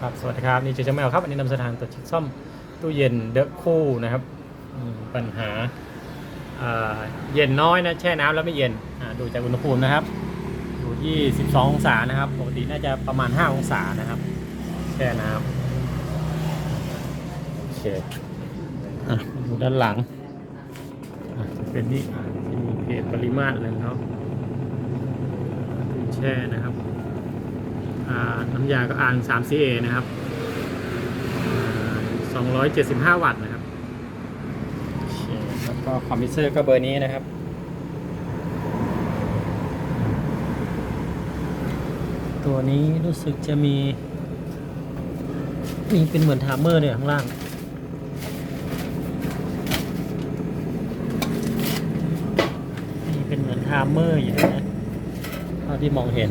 ครับสวัสดีครับ นี่เจเจแมวครับวันนี้นำสถานตรวจเช็คซ่อมตู้เย็นเดอะคู่นะครับ ปัญหาเย็นน้อยนะแช่น้ำแล้วไม่เย็นดูจากอุณหภูมินะครับ อยู่ที่ 12 องศานะครับ ปกติน่าจะประมาณ 5 องศานะครับ แช่น้ำโอเคอดูด้านหลัง เป็นนี่มีเพจปริมาตรเลยเขาตู้แช่นะครับ น้ำยาก็อ่าน 3CA นะครับอ่า275 วัตต์นะครับโอเคแล้วก็คอมพิวเซอร์ก็เบอร์นี้นะครับตัวนี้รู้สึกจะมีมีเป็นเหมือนไทม์เมอร์เนี่ยข้างล่างมีเป็นเหมือนไทม์เมอร์อยู่นะเท่าที่มองเห็น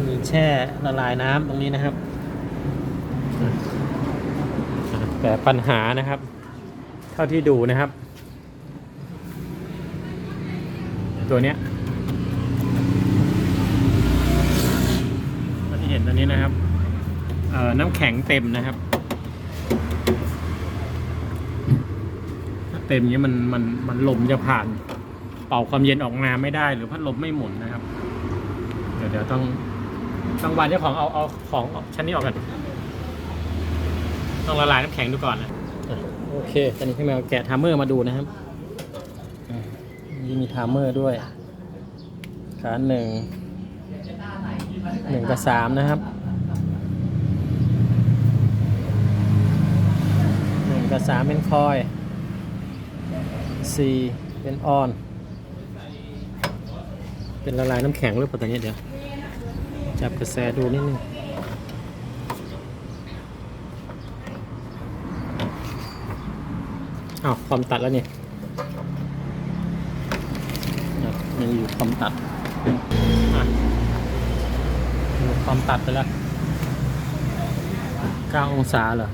ก็มีแช่ละลายน้ำตรงนี้นะครับ แต่ปัญหานะครับ เท่าที่ดูนะครับ ตัวเนี้ยที่เห็นตัวนี้นะครับเอ่อน้ำแข็งเต็มนะครับเต็มเนี้ยมันมันมันลมจะผ่าน เป่าความเย็นออกมาไม่ได้ หรือพัดลมไม่หมุนนะครับ เดี๋ยวเดี๋ยวต้อง ต้องวานเจ้าของเอาเอาของชั้นนี้ออกกันต้องละลายน้ำแข็งดูก่อนนะโอเคตอนนี้พี่แมวแกะไทม์เมอร์มาดูนะครับอะนี่มีไทม์เมอร์ด้วยขาหนึ่งหนึ่งกับสามนะครับหนึ่งกับสามเป็นคอยสี่เป็นออน เป็นละลายน้ำแข็งหรือเปล่าตอนนี้เดี๋ยว จับกระแสดูนิดนึงอ้าวความตัดแล้วเนี่อะยังอยู่ความตัดอยู่ความตัดไปแล้ว 9 องศาเหรอ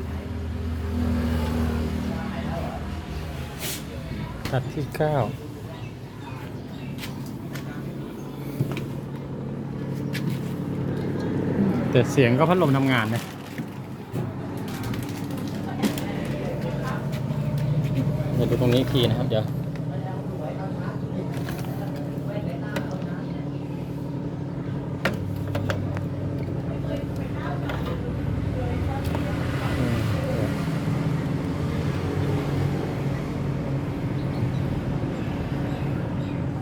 ตัดที่ 9 แต่เสียงก็พัดลมทำงานนะเดี๋ยวดูตรงนี้อีกทีนะครับ เดี๋ยวอืม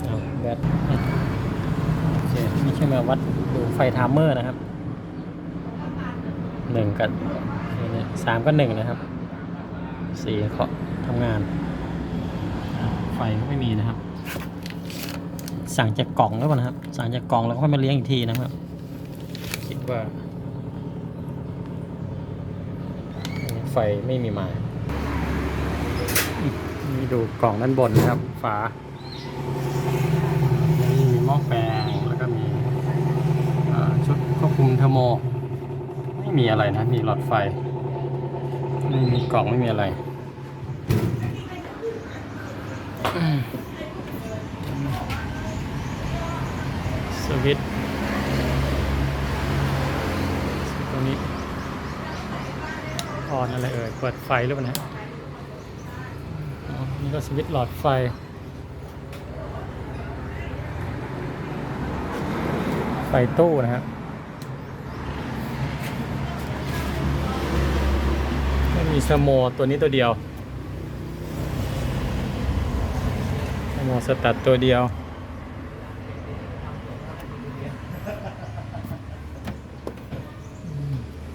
เอาแบตโอเคนี่ใช่ไหมวัดดูไฟไทม์เมอร์นะครับ กับนี่เนี่ยสามก็หนึ่งนะครับสี่เคาะทำงาน ไฟก็ไม่มีนะครับ สั่งจากกล่องแล้วก่อนนะครับ สั่งจากกล่องแล้วก็ค่อยมาเลี้ยงอีกทีนะครับ คิดว่า ไฟไม่มีมานี่ดูกล่องด้านบนนะครับ ฝามีหม้อแปลงแล้วก็มีชุดควบคุมเทอร์โม ม่มีอะไรนะ มีหลอดไฟ ไม่มีกล่องไม่มีอะไร สวิตช์สวิตรงนี้ออนอะไรเอ่ย เปิดไฟหรือเปล่านะนี่ก็สวิตช์หลอดไฟไฟตู้นะฮะ มีสโมตัวนี้ตัวเดียวสโมสตัดตัวเดียว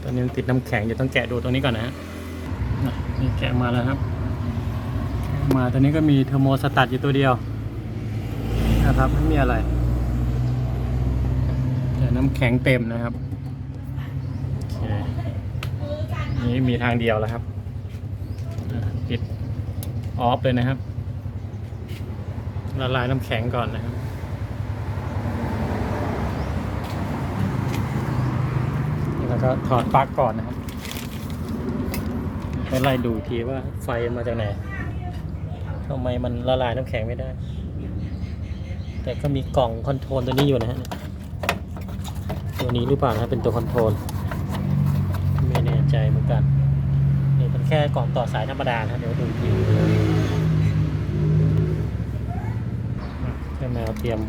ตอนนี้มันติดน้ำแข็งเดี๋ยวต้องแกะดูตรงนี้ก่อนนะฮะนี่แกะมาแล้วครับมาตัวนี้ก็มีเทอร์โมสตัดอยู่ตัวเดียวนะครับไม่มีอะไรแต่น้ำแข็งเต็มนะครับโอเค นี่มีทางเดียวแล้วครับปิดออฟเลยนะครับละลายน้ำแข็งก่อนนะครับแล้วก็ถอดปลั๊กก่อนนะครับไปไล่ดูทีว่าไฟมาจากไหนทำไมมันละลายน้ำแข็งไม่ได้ แต่ก็มีกล่องคอนโทรลตัวนี้อยู่นะฮะตัวนี้หรือเปล่านะเป็นตัวคอนโทรล ใจเหมือนกันนี่เป็นแค่ก่อนต่อสายธรรมดานะเดี๋ยวดูอีกทีอะให้แมวเตรียม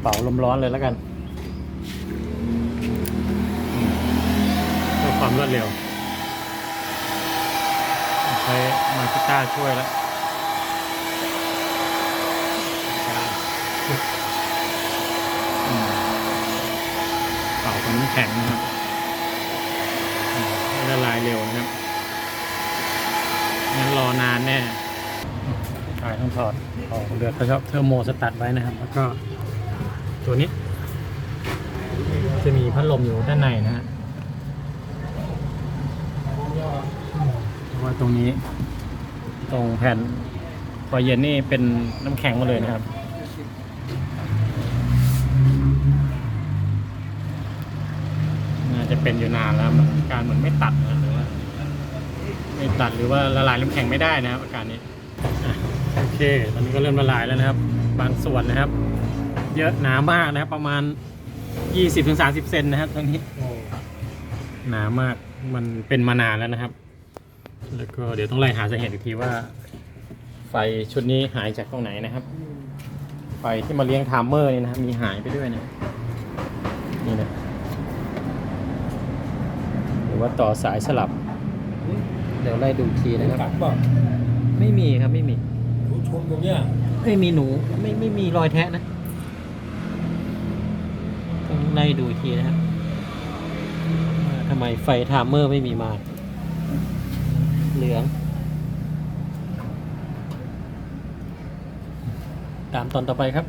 เป่าลมร้อนเลยแล้วกันเพื่อความรวดเร็วใช้มาคิต้าช่วยแล้วเป่าเป็นน้แข็งนะครับ ละลายเร็วนะครับงั้นรอนานแน่ใช่ต้องถอดออกเรือเขาชอบเทอร์โมสตัดไว้นะครับ แล้วก็ตัวนี้ จะมีพัดลมอยู่ด้านในนะฮะเพราะว่าตรงนี้ ตรงแผ่นพอเย็นนี่เป็นน้ำแข็งหมาเลยนะครับ น่า จะเป็นอยู่นานแล้วมันการเหมันไม่ตัดนะหรือว่าไม่ตัดหรือว่าละลายน้ำแข็งไม่ได้นะครับ อาการนี้โอเค ตอนนี้ก็เริ่มละลายแล้วนะครับ บางส่วนนะครับ เยอะหนามากนะครับ ประมาณ 20-30 เซนนะครับตรงนี้หนามากมันเป็นมานานแล้วนะครับ แล้วก็เดี๋ยวต้องไล่หาสาเหตุอีกทีว่า ไฟชุดนี้หายจากตรงไหนนะครับ ไฟที่มาเลี้ยงไทม์เมอร์นี่นะครับมีหายไปด้วยนะนี่นะ รือว่าต่อสายสลับ เดี๋ยวไล่ดูอีกทีนะครับ กัดเปล่าไม่มีครับไม่มี รู้ชมตรงเนี้ยไม่มีหนูไม่ไม่มีรอยแทะนะต้องไล่ดูอีกทีนะครับว่าทำไมไฟไทม์เมอร์ไม่มีมา เหลือง ตามตอนต่อไปครับ